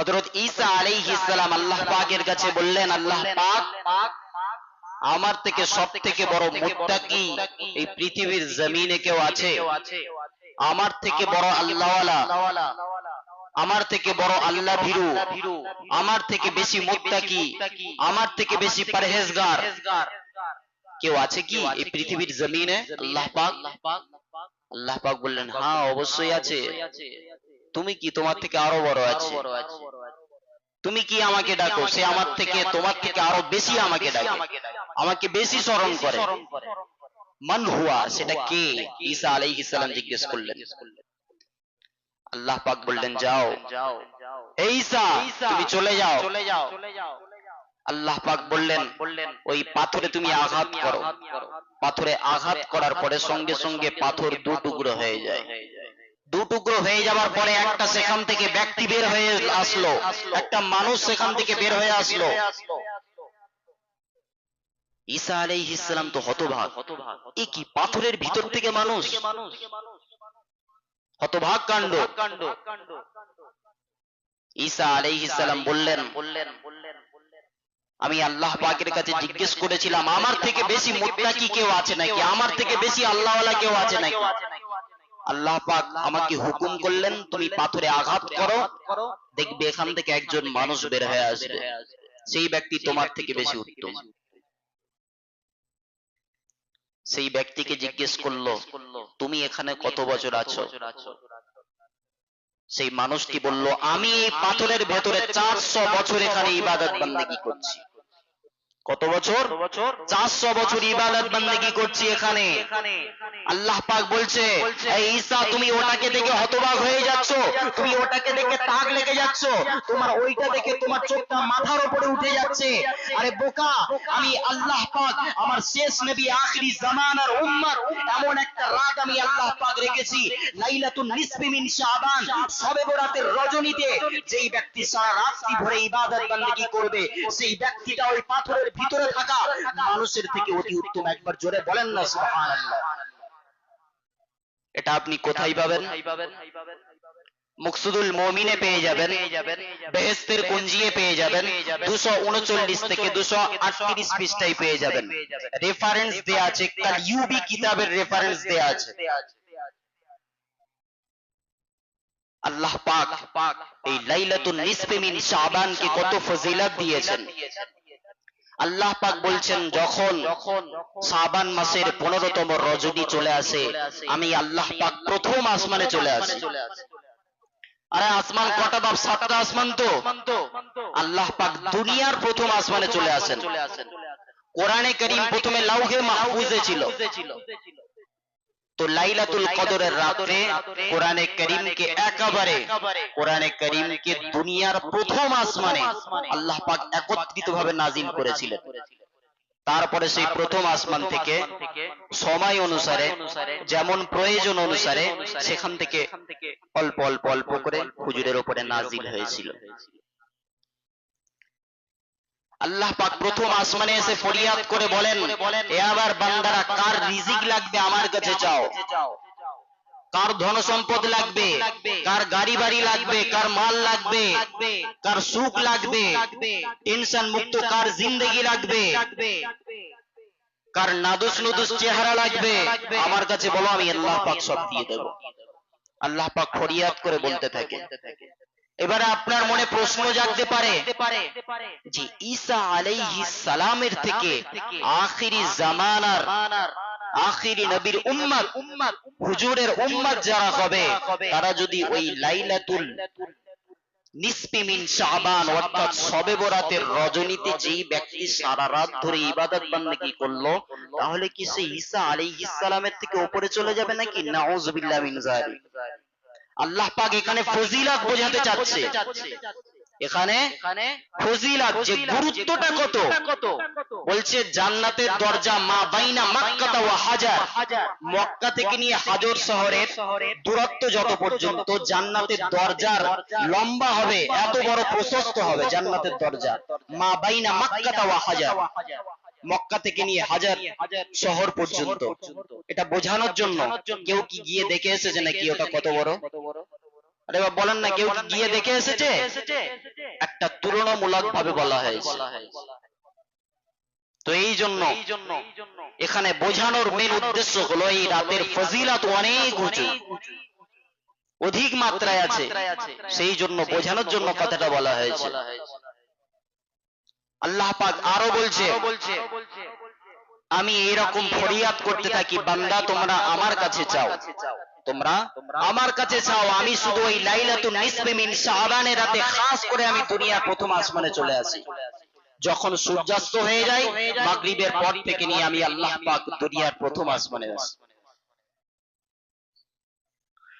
হযরত ঈসা আলাইহিস সালাম আল্লাহ পাকের কাছে বললেন, আল্লাহ পাক, আমার থেকে সব থেকে বড় মুত্তাকি এই পৃথিবীর জমিনে কেউ আছে? আমার থেকে বড় আল্লাহওয়ালা? আমার থেকে বড় আল্লাহ ভীরু আমার থেকে বেশি মুত্তাকি? আমার থেকে বেশি পরহেজগার? কেউ আছে কি এই পৃথিবীর জমিনে? আল্লাহ পাক? আল্লাহ পাক বললেন হ্যাঁ অবশ্যই আছে। তুমি কি তোমার থেকে আরও বড় আছে? তুমি কি আমাকে ডাকো? সে আমার থেকে তোমার থেকে আরও বেশি আমাকে ডাকে। আমাকে বেশি স্মরণ করে। মান হুয়া সেটা কে? ঈসা আলাইহিস সালাম জিজ্ঞেস করলেন। আল্লাহ পাক বললেন যাও। এই ঈসা তুমি চলে যাও। আল্লাহ পাক বললেন ওই পাথরে তুমি আঘাত করো। পাথরে আঘাত করার পরে সঙ্গে সঙ্গে পাথর দু টুকরো হয়ে যায়। দু টুকরো হয়ে যাওয়ার পরে একটা সেখান থেকে ব্যক্তি বের হয়ে আসলো। একটা মানুষ সেখান থেকে বের হয়ে আসলো। ঈসা আলাইহিস সালাম তো হতভাগ। এ কি পাথরের ভিতর থেকে মানুষ? হতভাগ কাণ্ড। ঈসা আলাইহিস সালাম বললেন, আমি আল্লাহ পাকের কাছে জিজ্ঞেস করেছিলাম, আমার থেকে বেশি মুত্তাকি কেউ আছে নাকি? আমার থেকে বেশি আল্লাহওয়ালা কেউ আছে নাকি? আল্লাহ পাক আমাকে হুকুম করলেন তুমি পাথরে আঘাত করো। দেখবে এখান থেকে একজন মানুষ বের হয়ে আসবে। সেই ব্যক্তি তোমার থেকে বেশি উত্তম। সেই ব্যক্তিকে জিজ্ঞেস করল তুমি এখানে কত বছর আছো? সেই মানুষটি বলল আমি এই পাথরের ভেতরে চারশো বছর এখানে ইবাদত বান্দেগি করছি। কত বছর? চারশো বছর ইবাদত বান্দেগি করছি এখানে। আল্লাহ পাক বলছে এই ঈসা তুমি ওটাকে দেখে হতবাক হয়ে যাচ্ছ। তুমি ওটাকে দেখে তাক লেগে যাচ্ছ। তোমার ওইটা দেখে তোমার চোখটা মাথার উপরে উঠে যাচ্ছে। আরে বোকা আমি আল্লাহ পাক আমার শেষ নবী আখরি জামানার উম্মত এমন একটা রাত আমি আল্লাহ পাক রেখেছি। লাইলাতুন নিসফি মিন শাবান সবে বরাতের রজনীতে যেই ব্যক্তি সারা রাত্রি ভরে ইবাদত বান্দেগি করবে সেই ব্যক্তিটা ওই পাথরের ভিতরে থাকা মানুষের থেকে অতি উত্তম। একবার জোরে বলেন না এটা আপনি কোথায় পাবেন? মুকসুদুল মমিনে পেয়ে যাবেন। বেহেস্তের কুঞ্জিয়ে পেয়ে যাবেন। দুশো উনচল্লিশ থেকে দুশো আটত্রিশ পৃষ্ঠায় পেয়ে যাবেন। রেফারেন্স দেয়া আছে, কাল ইউবি কিতাবের রেফারেন্স দেয়া আছে। আল্লাহ পাক এই লাইলাতুন নিসফে মিন শাবানকে কত ফজিলত দিয়েছেন। আল্লাহ পাক বলছেন যখন সাবান মাসের পনেরোতম রজনী চলে আসে আমি আল্লাহ পাক প্রথম আসমানে চলে আসি। আরে আসমান কটা বাপ সাতটা আসমান তো? আল্লাহ পাক দুনিয়ার প্রথম আসমানে চলে আসেন। কোরআনে করিম প্রথমে লাউহে মাহফুজে ছিল। তো লাইলাতুল কদরের রাতে কোরআনে করিমকে একেবারে কোরআনে করিমকে দুনিয়ার প্রথম আসমানে আল্লাহ পাক একত্রিত ভাবে নাজিল করেছিলেন। তারপরে সেই প্রথম আসমান থেকে সময় অনুসারে যেমন প্রয়োজন অনুসারে সেখান থেকে অল্প অল্প অল্প করে হুজুরের উপরে নাজিল হয়েছিল। আল্লাহ পাক প্রথম আসমানে এসে ফরিয়াদ করে বলেন, এ আবার বান্দারা, কার রিজিক লাগবে আমার কাছে চাও? কার ধন সম্পদ লাগবে? কার গাড়ি বাড়ি লাগবে? কার মাল লাগবে? কার সুখ লাগবে? টেনশন মুক্ত কার জিন্দগি লাগবে? কার নাদুস নুদুস চেহারা লাগবে? আমার কাছে বলো, আমি আল্লাহ পাক সব দিয়ে দেব। আল্লাহ পাক ফরিয়াদ করে বলতে থাকে এবারে আপনার মনে প্রশ্ন জাগতে পারে যে ঈসা আলাইহিস সালামের থেকে আখিরি জামানার, আখিরি নবীর উম্মত, হুজুরের উম্মত যারা হবে, তারা যদি ওই লাইলাতুল শাবান অর্থাৎ শবে বরাতের রজনীতে যেই ব্যক্তি সারা রাত ধরে ইবাদত বান্দেগি করল, তাহলে কি সে ঈসা আলাইহিস সালামের থেকে উপরে চলে যাবে নাকি? নাউজুবিল্লাহ মিন যালিক। আল্লাহ পাক এখানে ফজিলত বোঝাতে চাচ্ছে। এখানে ফজিলত যে গুরুত্বটা কত? বলছে জান্নাতের দরজা মা বাইনা মাক্কাতা ওয়া হাজার। মক্কা থেকে নিয়ে হাজর শহরের দূরত্ব যত পর্যন্ত জান্নাতের দরজার লম্বা হবে এত বড় প্রশস্ত হবে জান্নাতের দরজা। মা বাইনা মাক্কাতা ওয়া হাজার। মক্কা থেকে নিয়ে হাজার শহর পর্যন্ত। এটা বোঝানোর জন্য কেউ কি গিয়ে দেখে এসেছে নাকি ওটা কত বড়? আরে বাবা বলেন না কেউ কি গিয়ে দেখে এসেছে? একটা তুলনামূলক ভাবে বলা হয়েছে। তো এই জন্য এখানে বোঝানোর মেন উদ্দেশ্য হলো এই রাতের ফজিলাত অনেক উঁচু। অধিক মাত্রায় আছে। সেই জন্য বোঝানোর জন্য কথাটা বলা হয়েছে। আল্লাহ পাক আরও বলছে আমি এইরকম ফরিয়াদ করতে থাকি বান্দা তোমরা আমার কাছে চাও। তোমরা আমার কাছে চাও আমি শুধু ওই লাইলাতুন নিসফে মিন শাবানের রাতে খাস করে আমি দুনিয়ার প্রথম আসমানে চলে আসি। যখন সূর্যাস্ত হয়ে যায় মাগরিবের পর থেকে নিয়ে আমি আল্লাহ পাক দুনিয়ার প্রথম আসমানে আসি।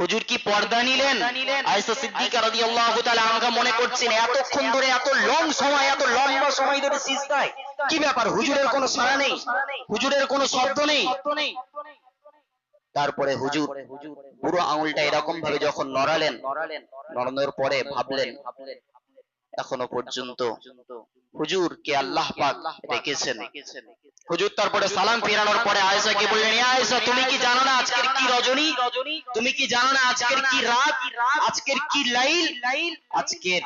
হুজুর কি পর্দা নিলেন? আয়েশা সিদ্দিকা রাদিয়াল্লাহু তাআলা আনহা মনে করছেন, এতক্ষণ ধরে এত লং সময়, এত লম্বা সময় ধরে সিজদায়। কি ব্যাপার? হুজুরের কোনো সাড়া নেই? হুজুরের কোনো শব্দ নেই? তারপরে হুজুর পুরো আঙুলটা এরকম ভাবে যখন নড়ালেন, নড়ানোর পরে ভাবলেন এখনও পর্যন্ত। হুজুর কে আল্লাহ পাক দেখেছেন হুজুর তারপরে সালাম ফেরানোর পরে আয়েশা কে বললেন আয়েশা তুমি কি জানো না আজকের কি রজনী? তুমি কি জানো না আজকের কি রাত? আজকের কি লাইল? আজকের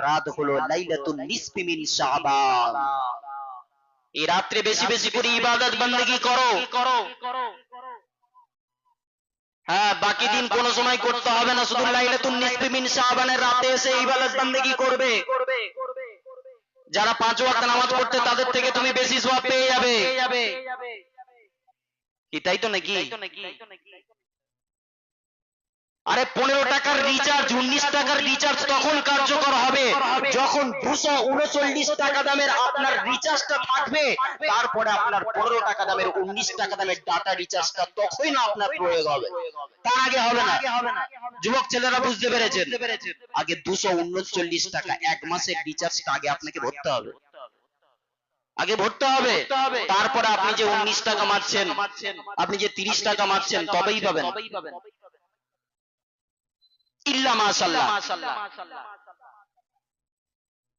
রাত হলো লাইলাতুল নিসফি মিন শাবান। এই রাত্রে বেশি বেশি করে ইবাদত বندگی করো। হ্যাঁ বাকি দিন কোন সময় করতে হবে না, শুধু লাইলাতুন নিসফি মিন শাবানের রাতে এসে ইবাদত বندگی করবে। যারা পাঁচ ওয়াক্ত নামাজ পড়তে, তাদের থেকে তুমি বেশি সওয়াব পেয়ে যাবে। কি তাই তো নাকি? আরে পনেরো টাকার রিচার্জ উনিশ টাকার রিচার্জ তখন কার্যকর হবে। যখন দুশো উনচল্লিশ টাকা দামের আপনার রিচার্জটা থাকবে তারপরে আপনার পনেরো টাকা দামের উনিশ টাকা দামের ডাটা রিচার্জটা তখনই না আপনার প্রয়োগ হবে। তার আগে হবে না। যুবক ছেলেরা বুঝতে পেরেছেন। আগে দুশো উনচল্লিশ টাকা এক মাসের রিচার্জটা আগে আপনাকে ভরতে হবে। আগে ভরতে হবে। তারপরে আপনি যে উনিশ টাকা মারছেন আপনি যে তিরিশ টাকা মারছেন তবেই পাবেন। ইল্লা মাশাল্লাহ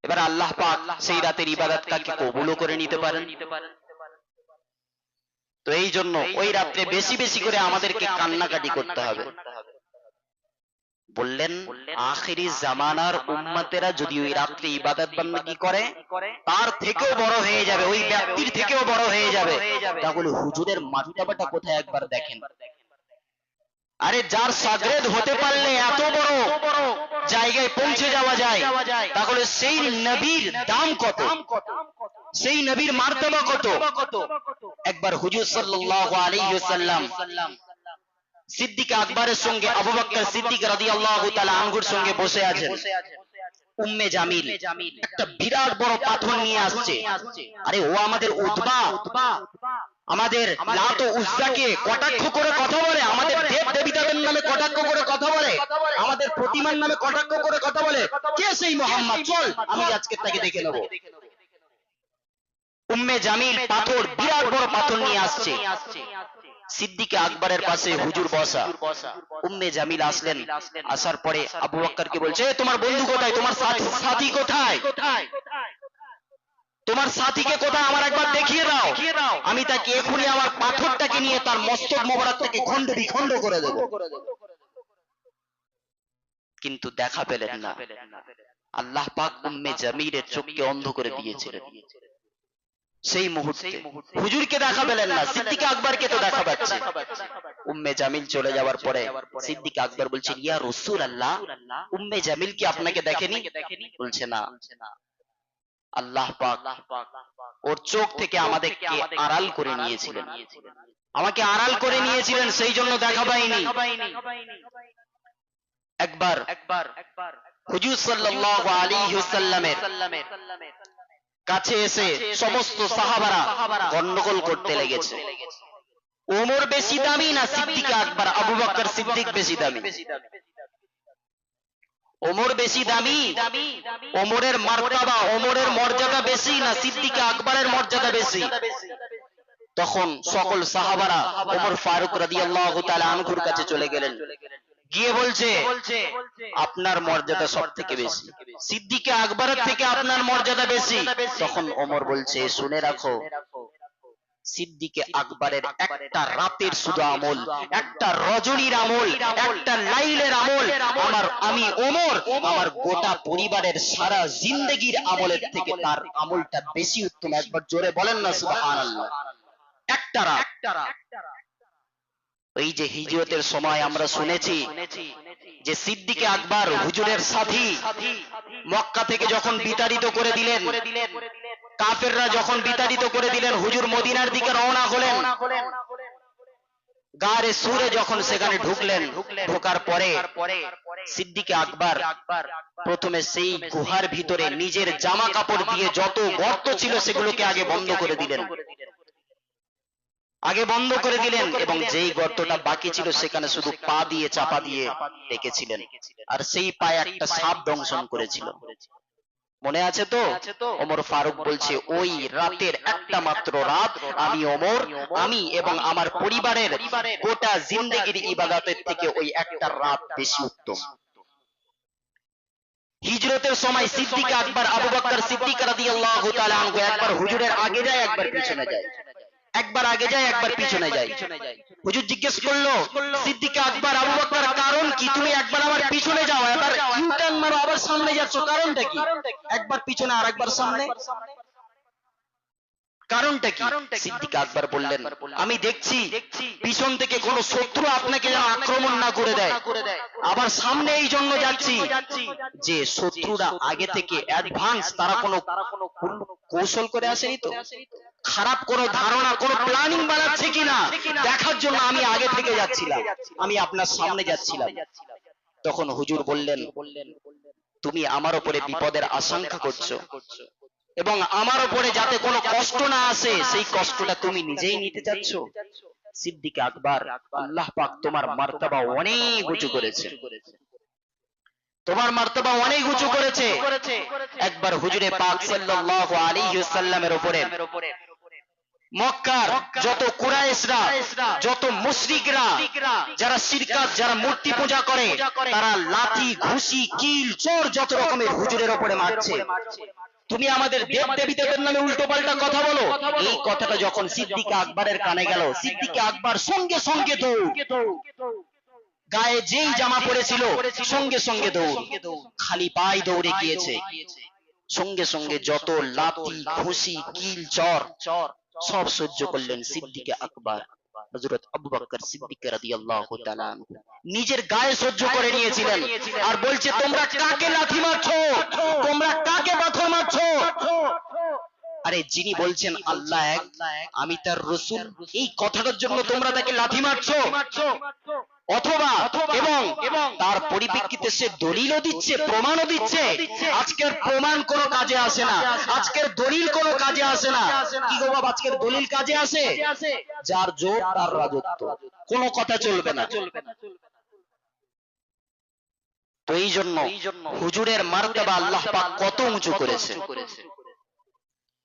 এবার আল্লাহ পাক সেই রাতের ইবাদতটাকে কবুলও করে নিতে পারেন। তো এই জন্য ওই রাত্রে বেশি বেশি করে আমাদেরকে কান্নাকাটি করতে হবে। বললেন আখিরি জামানার উম্মতেরা যদি ওই রাত্রে ইবাদত বান্দাগি করে তার থেকেও বড় হয়ে যাবে ওই ব্যক্তির থেকেও বড় হয়ে যাবে। তাহলে হুজুরের মাটিটাবাটা কোথায় একবার দেখেন? আরে যার সাগরেদ হতে পারলে এত বড় জায়গায় পৌঁছে যাওয়া যায়, তাহলে সেই নবীর দাম কত? সেই নবীর মার্তবা কত? একবার হুজুর সাল্লাল্লাহু আলাইহি সিদ্দিক আকবরের সঙ্গে, আবু বকর সিদ্দিক রাদিয়াল্লাহু তাআলা আনহুর সঙ্গে বসে আছেন। উম্মে জামিল, একটা বিরাট বড় পাথর নিয়ে আসছে। আরে ও আমাদের উতবা। আমাদের লাত উজ্জাকে কটাক্ষ করে কথা বলে আমাদের দেব দেবীদের নামে কটাক্ষ করে কথা বলে আমাদের প্রতিমার নামে কটাক্ষ করে কথা বলে। কে সেই মোহাম্মদ? চল আমি আজকে তাকে দেখে নেব। উম্মে জামিল পাথর বিরাট বড় পাথর নিয়ে আসছে। সিদ্দিকে আকবরের পাশে হুজুর বসা। উম্মে জামিল আসলেন। আসার পরে আবু বক্করকে বলছে তোমার বন্ধু কোথায়? তোমার সাথী সাথী কোথায়? তোমার সাথীকে কোথায় আমার একবার দেখিয়ে দাও। আমি তাকে এখনই আমার পাথরটাকে নিয়ে তার মস্তক মোবারক থেকে খণ্ড বিখণ্ড করে দেব। কিন্তু দেখা পেলেন না। আল্লাহ পাক উম্মে জামিলের চোখকে অন্ধ করে দিয়েছিলেন সেই মুহূর্তে হুজুরকে দেখা পেলেন না সিদ্দিক আকবরকে তো দেখা পাচ্ছে। উম্মে জামিল চলে যাওয়ার পরে সিদ্দিক আকবর বলছেন ইয়া রসুল আল্লাহ উম্মে জামিল কি আপনাকে দেখেনি? বলছে না। আল্লাহ পাক ওর চোখ থেকে আমাদেরকে আড়াল করে নিয়েছিলেন। আমাকে আড়াল করে নিয়েছিলেন, সেই জন্য দেখা পাইনি। একবার একবার হুজুর সাল্লাল্লাহু আলাইহি ওয়াসাল্লামের কাছে এসে সমস্ত সাহাবারা গন্ডগোল করতে লেগেছে। ওমর বেশি দামি না সিদ্দিক আকবর? আবু বকর সিদ্দিক বেশি দামি। ওমর বেশি দামি? ওমরের মার্তাবা ওমরের মর্যাদা বেশি না সিদ্দিক আকবরের মর্যাদা বেশি? তখন সকল সাহাবারা ওমর ফারুক রাদিয়াল্লাহু তাআলা আনহুর কাছে চলে গেলেন। গিয়ে বলছে, আপনার মর্যাদা সব থেকে বেশি। সিদ্দিকে আকবরের থেকে আপনার মর্যাদা বেশি। তখন ওমর বলছে, শুনে রাখো সিদ্দিকে আকবরের একটা রাতের শুধু আমল একটা রজনীর আমল একটা লাইলের আমল। আমার আমি ওমর আমার গোটা পরিবারের সারা জিন্দগির আমলের থেকে তার আমলটা বেশি উত্তম। একবার জোরে বলেন না সুবহানাল্লাহ। একটা রাত। ওই যে হিজরতের সময় আমরা শুনেছি যে সিদ্দিকে আকবর হুজুরের সাথী মক্কা থেকে যখন বিতাড়িত করে দিলেন কাফেররা যখন বিতাড়িত করে দিলেন হুজুর মদিনার দিকে রওনা হলেন। গারে সুরে যখন সেখানে ঢুকলেন ঢোকার পরে সিদ্দিকে আকবর প্রথমে সেই গুহার ভিতরে নিজের জামা কাপড় দিয়ে যত গর্ত ছিল সেগুলোকে আগে বন্ধ করে দিলেন। আগে বন্ধ করে দিলেন এবং যেই গর্তটা বাকি ছিল সেখানে শুধু পা দিয়ে চাপা দিয়ে রেখেছিলেন। আর সেই পায়ে একটা সাপ দংশন করেছিল। মনে আছে তো? ওমর ফারুক বলছে ওই রাতের একটা মাত্র রাত আমি ওমর আমি এবং আমার পরিবারের গোটা জিন্দগির ইবাদতের থেকে ওই একটা রাত বেশি উত্তম। হিজরতের সময় সিদ্দিক আকবর আবু বকর সিদ্দিক রাদিয়াল্লাহু তাআলা আনহু একবার হুজুরের আগে যায় একবার পিছনে যায়। একবার আগে যায় একবার পিছনে যায় হুজুর জিজ্ঞেস করল সিদ্দিক আকবর আবু বকর কারণ কি? তুমি একবার আমার পিছনে যাও এবার ইউটার্ন মারো আবার সামনে যাচ্ছ কারণটা কি? একবার পিছনে আর একবার সামনে। কারণটা কি? সিদ্দিক আকবর বললেন আমি দেখছি পিছন থেকে কোন শত্রু আপনাকে যেন আক্রমণ না করে দেয়। আবার সামনে এই জন্য যাচ্ছি যে শত্রুরা আগে থেকে অ্যাডভান্স তারা কোনো কৌশল করে আসেনি তো? খারাপ কোন ধারণা কোন প্ল্যানিং বানাচ্ছে কিনা? দেখার জন্য আমি আগে থেকে যাচ্ছিলাম। আমি আপনার সামনে যাচ্ছিলাম। তখন হুজুর বললেন তুমি আমার উপরে বিপদের আশঙ্কা করছ। এবং আমার উপরে যাতে কোনো কষ্ট না আসে সেই কষ্টটা তুমি নিজেই নিতে চাচ্ছ। সিদ্দিক আকবর আল্লাহ পাক তোমার মার্তাবা অনেক উঁচু করেছে। তোমার মার্তবা অনেক উঁচু করেছে। একবার হুজুরে পাক সাল্লাল্লাহু আলাইহি ওয়াসাল্লামের উপরে। মক্কার যত কুরাইশরা যত মুশরিকরা যারা শিরকাত যারা মূর্তি পূজা করে তারা লাঠি ঘুষি কিল চোর যত রকমের হুজুরের উপরে মারছে। তুমি আমাদের দেব দেবীদের নামে উল্টো পাল্টা কথা বলো। এই কথাটা যখন সিদ্দিক আকবরের কানে গেল সিদ্দিক আকবর সঙ্গে সঙ্গে দৌড়। গায়ে যেই জামা পড়েছিল সঙ্গে সঙ্গে দৌড়। খালি পায়ে দৌড়ে গিয়েছে। সঙ্গে সঙ্গে যত লাঠি খুশি কিল চর সব সহ্য করলেন সিদ্দিকে আকবর। হযরত আবু বকর সিদ্দিক রাদিয়াল্লাহু তাআলা নিজের গায়ে সহ্য করে নিয়েছিলেন। আর বলছে তোমরা কাকে লাথি মারছো? তোমরা কাকে পাথর মারছো? আরে যিনি বলছেন আল্লাহ এক আমি তার রসুল এই কথাটার জন্য তোমরা তাকে লাথি মারছো? অথবা এবং তার পরিপ্রেক্ষিতে সে দলিলও দিচ্ছে প্রমাণও দিচ্ছে। আজকের প্রমাণ কোনো কাজে আসে না। আজকের দলিল কোনো কাজে আসে না। কি গো বাবা আজকের দলিল কাজে আসে? যার জোর তার রাজত্ব। কোনো কথা চলবে না। তো এই জন্য হুজুরের মার্তবা আল্লাহ পাক কত উঁচু করেছে।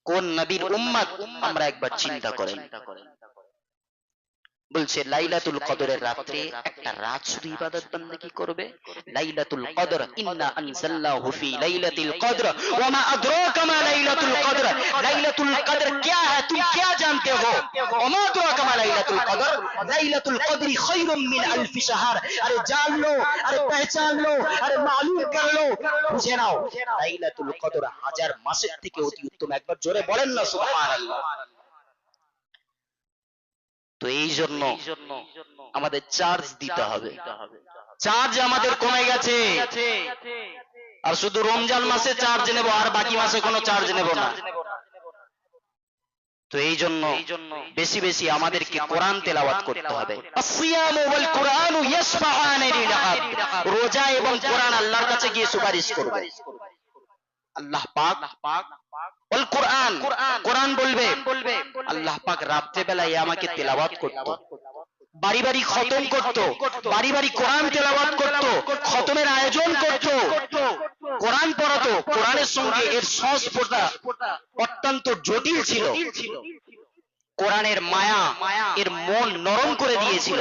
কোন নবীর উম্মত আমরা একবার চিন্তা করেন। বলছে লাইলাতুল কদরের রাত্রে একটা রাত শুধু ইবাদত বান্দা কি করবে। লাইলাতুল কদর ইন্না আনজালনাহু ফি লাইলাতিল কদর ওয়া মা আদরাকা মা লাইলাতুল কদর লাইলাতুল কদর। কিয়া হ্যায় তুমি কিয়া জানতে হো ওয়া মা আদরাকা মা লাইলাতুল কদর লাইলাতুল কদরি। খায়রুম মিন আলফ শাহর। আরে জান লো আরে পহচান লো আরে মালুম কর লো বুঝে নাও। লাইলাতুল কদর হাজার মাসের থেকে অতি উত্তম। একবার জোরে বলেন না সুবহানাল্লাহ। তো এই জন্য আমাদের চার্জ দিতে হবে। চার্জ আমাদের কমে গেছে। আর শুধু রমজান মাসে চার্জ নেব আর বাকি মাসে কোনো চার্জ নেব না। তো এই জন্য বেশি বেশি আমাদেরকে কোরআন তেলাওয়াত করতে হবে। রোজা এবং কোরআন আল্লাহর কাছে গিয়ে সুপারিশ করবে। আল্লাহ পাক কোরআন। কোরআন। বলবে। আল্লাহ পাক রাত্রে বেলায় আমাকে তেলাওয়াত করত। বাড়ি বাড়ি খতম করত। বাড়ি বাড়ি কোরআন তেলাওয়াত করত। খতমের আয়োজন করত। কোরআন পড়াতো। কোরআনের সঙ্গে এর সংস্পর্শটা অত্যন্ত জটিল ছিল। কোরআনের মায়া এর মন নরম করে দিয়েছিল।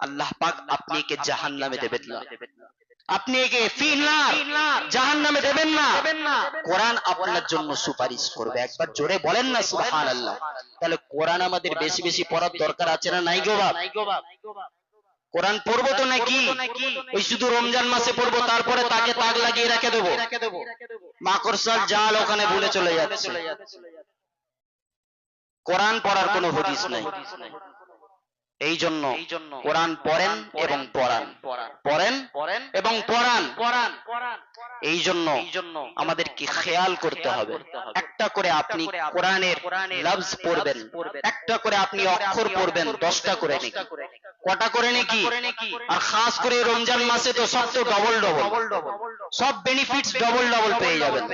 আল্লাহ পাক আপনি একে জাহান নামে দেবেন না। আপনি একে জাহান নামে দেবেন না? কোরআন আপনার জন্য সুপারিশ করবে। একবার জোরে বলেন না সুবহান আল্লাহ তাহলে কোরআন আমাদের বেশি বেশি পড়ার দরকার আছে না নাই গো বাপ? কোরআন পড়ব তো নাকি? ওই শুধু রমজান মাসে পড়ব, তারপরে তাকে তাক লাগিয়ে রেখে দেবো? মাকড়সার জাল ওখানে ভুলে চলে যাচ্ছে। কোরআন পড়ার কোনো হদিস নাই। এই জন্য কোরআন পড়েন এবং পড়ান। পড়েন। এবং পড়ান। এই জন্য আমাদেরকে খেয়াল করতে হবে। একটা করে আপনি কোরআনের লফজ পড়বেন। একটা করে আপনি অক্ষর পড়বেন দশটা করে নাকি? কটা করে নাকি? আর খাস করে রমজান মাসে তো সব তো ডবল ডবল সব বেনিফিটস ডবল ডবল পেয়ে যাবেন।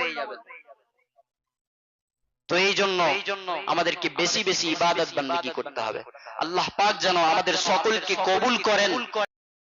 তো এই জন্য আমাদেরকে বেশি বেশি ইবাদত বন্দেগী করতে হবে। আল্লাহ পাক যেন আমাদের সকলকে কবুল করেন।